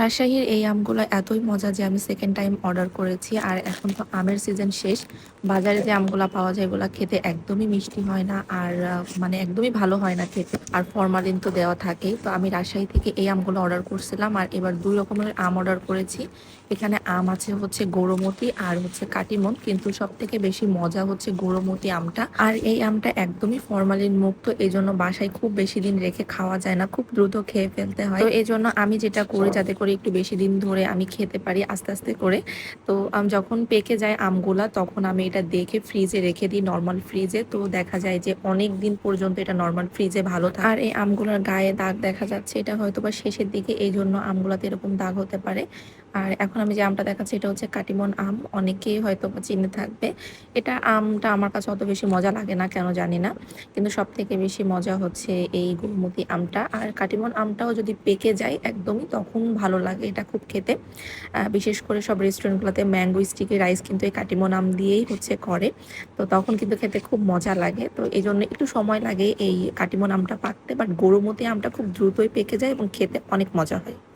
রাজশাহীর এই আমগুলো এতই মজা যে আমি সেকেন্ড টাইম অর্ডার করেছি। আর এখন তো আমের সিজন শেষ। বাজারে যে আমগুলা পাওয়া যায় এগুলা খেতে একদমই মিষ্টি হয় না আর মানে একদমই ভালো হয় না খেতে। আর ফরমালিন তো দেওয়া থাকেই। তো আমি রাজশাহী থেকে এই আমগুলো অর্ডার করছিলাম। আর এবার দুই রকমের আম অর্ডার করেছি। এখানে আম আছে হচ্ছে গৌরমতি আর হচ্ছে কাটিমন। কিন্তু সব থেকে বেশি মজা হচ্ছে গৌরমতি আমটা। আর এই আমটা একদমই ফরমালিন মুক্ত। এই জন্য বাসায় খুব বেশি দিন রেখে খাওয়া যায় না। খুব দ্রুত খেয়ে ফেলতে হয়। তো এই জন্য আমি যেটা করি, যাতে করে একটু বেশি দিন ধরে আমি খেতে পারি আস্তে আস্তে করে। তো যখন পেকে যায় আমগুলা, তখন আমি এটা দেখে ফ্রিজে রেখে দিই নর্মাল ফ্রিজে তো দেখা যায় যে অনেক দিন পর্যন্ত এটা নর্মাল ফ্রিজে ভালো থাকে। আর এই আমগুলোর গায়ে দাগ দেখা যাচ্ছে, এটা হয়তো বা শেষের দিকে এই জন্য আমগুলাতে এরকম দাগ হতে পারে। আর এখন আমি যে আমটা দেখাচ্ছি, এটা হচ্ছে কাটিমন আম, অনেকেই হয়তো চিনে থাকবে। এটা আমটা আমার কাছে অত বেশি মজা লাগে না, কেন জানি না। কিন্তু সব থেকে বেশি মজা হচ্ছে এই গুলমতি আমটা। আর কাটিমন আমটাও যদি পেকে যায় একদমই, তখন ভালো লাগে এটা খুব খেতে। বিশেষ করে সব রেস্টুরেন্টগুলোতে ম্যাঙ্গো স্টিকি রাইস কিন্তু এই কাটিমো নাম দিয়েই হচ্ছে করে। তো তখন কিন্তু খেতে খুব মজা লাগে। তো এই জন্য একটু সময় লাগে এই কাটিমো আমটা পাকতে। বাট গরুমতি আমটা খুব দ্রুতই পেকে যায় এবং খেতে অনেক মজা হয়।